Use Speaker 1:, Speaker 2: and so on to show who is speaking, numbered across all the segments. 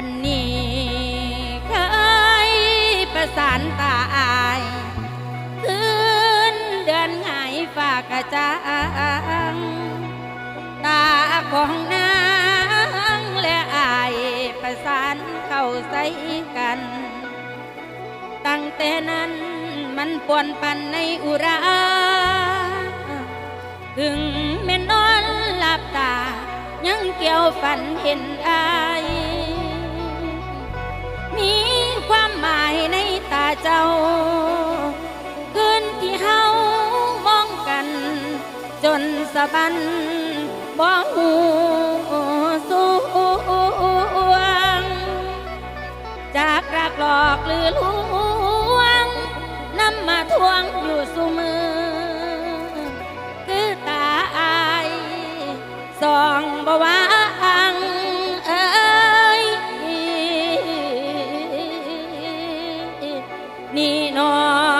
Speaker 1: วันนี้เคยประสานตาอายคืนเดือนหายฝากระจัง ตาของนางและอายประสานเข้าใส่กัน ตั้งแต่นั้นมันปวนปันในอุรา ถึงแม่นอนหลับตา ยังเกี่ยวฝันเห็นอาย มีความหมายในตาเจ้า คืนที่เฮามองกัน จนสะบันบ่หู 你呢？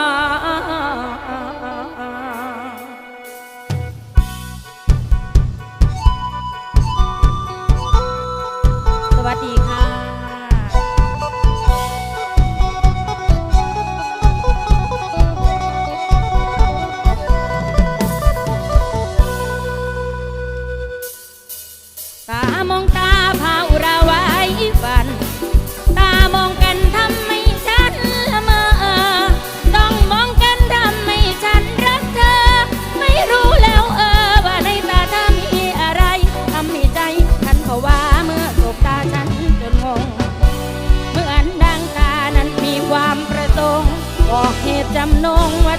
Speaker 1: เขาว่าเมื่อสบตาฉันจนงง เหมือนดังตานั้นมีความประสงค์บอกเหตุจำนงว่า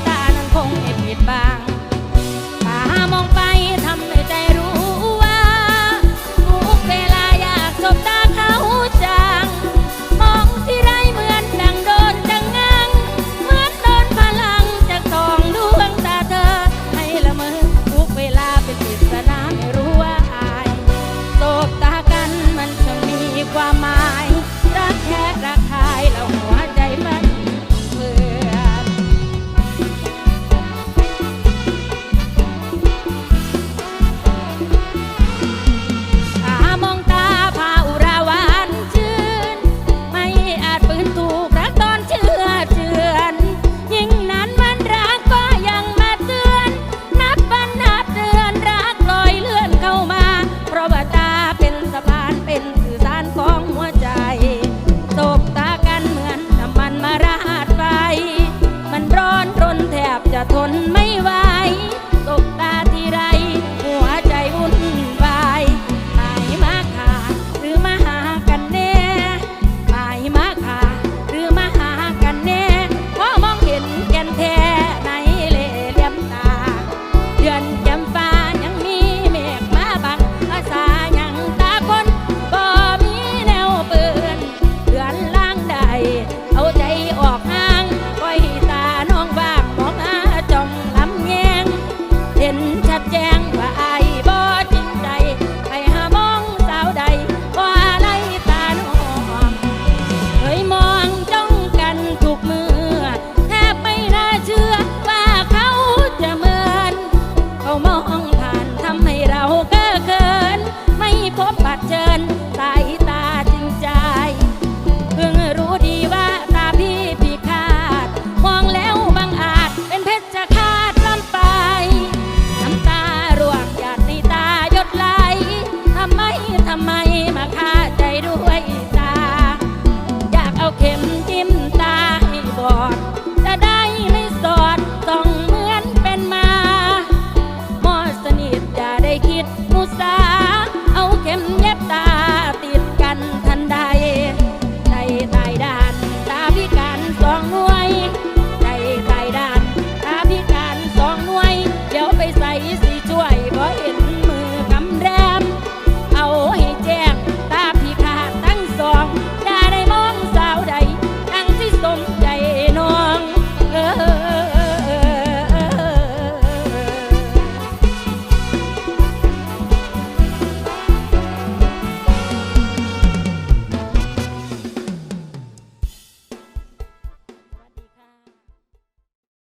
Speaker 1: can